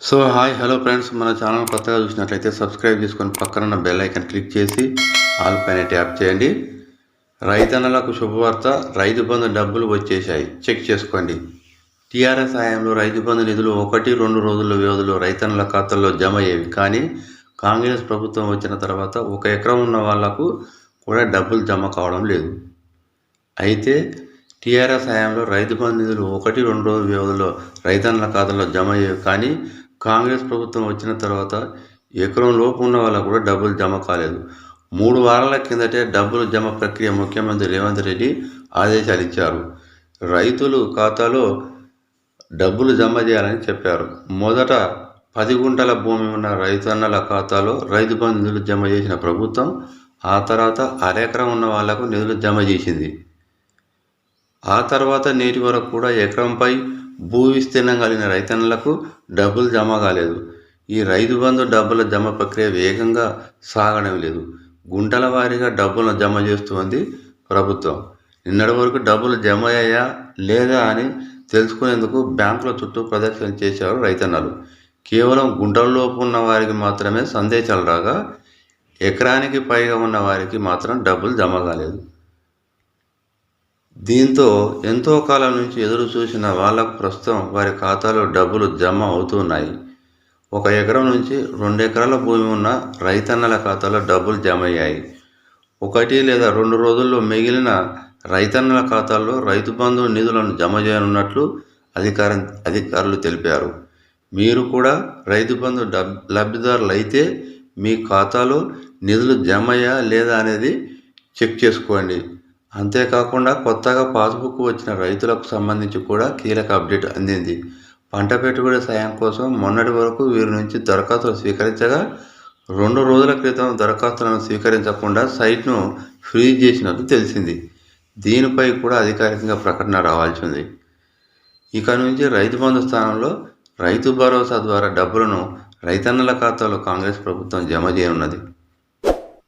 So hi hello friends. మన channel కొత్తగా చూసినట్లయితే సబ్స్క్రైబ్ చేసుకొని పక్కన బెల్ ఐకన్ క్లిక్ చేసి ఆల్ పైన ట్యాప్ చేయండి. రైతన్నలకు శుభవార్త. రైతు బంధు డబ్బులు వచ్చేసాయి చెక్ చేసుకోండి. టీఆర్ఎస్ హయాంలో రైతు బంధు నిధులు ఒకటి రెండు రోజుల వ్యవధిలో రైతన్నల ఖాతాల్లో జమ అయ్యేవి. కానీ కాంగ్రెస్ ప్రభుత్వం వచ్చిన తర్వాత ఒక ఎకరం ఉన్న వాళ్ళకు కూడా డబ్బులు జమ కావడం లేదు. అయితే టీఆర్ఎస్ హయాంలో రైతు బంధు నిధులు ఒకటి రెండు రోజుల వ్యవధిలో రైతన్నల ఖాతాలో జమ అయ్యేవి. కానీ కాంగ్రెస్ ప్రభుత్వం వచ్చిన తర్వాత ఎకరం లోపు ఉన్న వాళ్ళకు కూడా డబ్బులు జమ కాలేదు. మూడు వారాల కిందటే డబ్బులు జమ ప్రక్రియ ముఖ్యమంత్రి రేవంత్ రెడ్డి ఆదేశాలు ఇచ్చారు. రైతులు ఖాతాలో డబ్బులు జమ చేయాలని చెప్పారు. మొదట పది గుంటల భూమి ఉన్న రైతన్నల ఖాతాలో రైతు బంధు నిధులు జమ చేసిన ప్రభుత్వం ఆ తర్వాత అరెకరం ఉన్న వాళ్ళకు నిధులు జమ చేసింది. ఆ తర్వాత నేటి వరకు కూడా ఎకరంపై భూ విస్తీర్ణం కలిగిన రైతన్నలకు డబ్బులు జమ కాలేదు. ఈ రైతు బంధు డబ్బుల జమ ప్రక్రియ వేగంగా సాగడం లేదు గుంటల వారీగా డబ్బులను జమ చేస్తుంది ప్రభుత్వం. నిన్నటి వరకు డబ్బులు జమ అయ్యా లేదా అని తెలుసుకునేందుకు బ్యాంకుల చుట్టూ ప్రదర్శన చేశారు రైతన్నలు. కేవలం గుంటలలోపు ఉన్న వారికి మాత్రమే సందేశాలు రాగా ఎకరానికి పైగా ఉన్న వారికి మాత్రం డబ్బులు జమ కాలేదు. దీంతో ఎంతో కాలం నుంచి ఎదురు చూసిన వాళ్ళకు ప్రస్తుతం వారి ఖాతాలో డబ్బులు జమ అవుతున్నాయి. ఒక ఎకరం నుంచి రెండు ఎకరాల భూమి ఉన్న రైతన్నల ఖాతాలో డబ్బులు జమ అయ్యాయి ఒకటి లేదా రెండు రోజుల్లో మిగిలిన రైతన్నల ఖాతాల్లో రైతు బంధు నిధులను జమ చేయనున్నట్లు అధికార అధికారులు తెలిపారు. మీరు కూడా రైతు బంధు డబ్ లబ్ధిదారులు అయితే మీ ఖాతాలో నిధులు జమయ్యా లేదా అనేది చెక్ చేసుకోండి. అంతేకాకుండా కొత్తగా పాస్బుక్ వచ్చిన రైతులకు సంబంధించి కూడా కీలక అప్డేట్ అందింది. పంట పెట్టుబడి సాయం కోసం మొన్నటి వరకు వీరి నుంచి దరఖాస్తులు స్వీకరించగా రెండు రోజుల క్రితం దరఖాస్తులను స్వీకరించకుండా సైట్ను ఫ్రీజ్ చేసినట్టు తెలిసింది. దీనిపై కూడా అధికారికంగా ప్రకటన రావాల్సి ఉంది. ఇక నుంచి రైతు బంధు స్థానంలో రైతు భరోసా ద్వారా డబ్బులను రైతన్నల ఖాతాలో కాంగ్రెస్ ప్రభుత్వం జమ చేయనున్నది.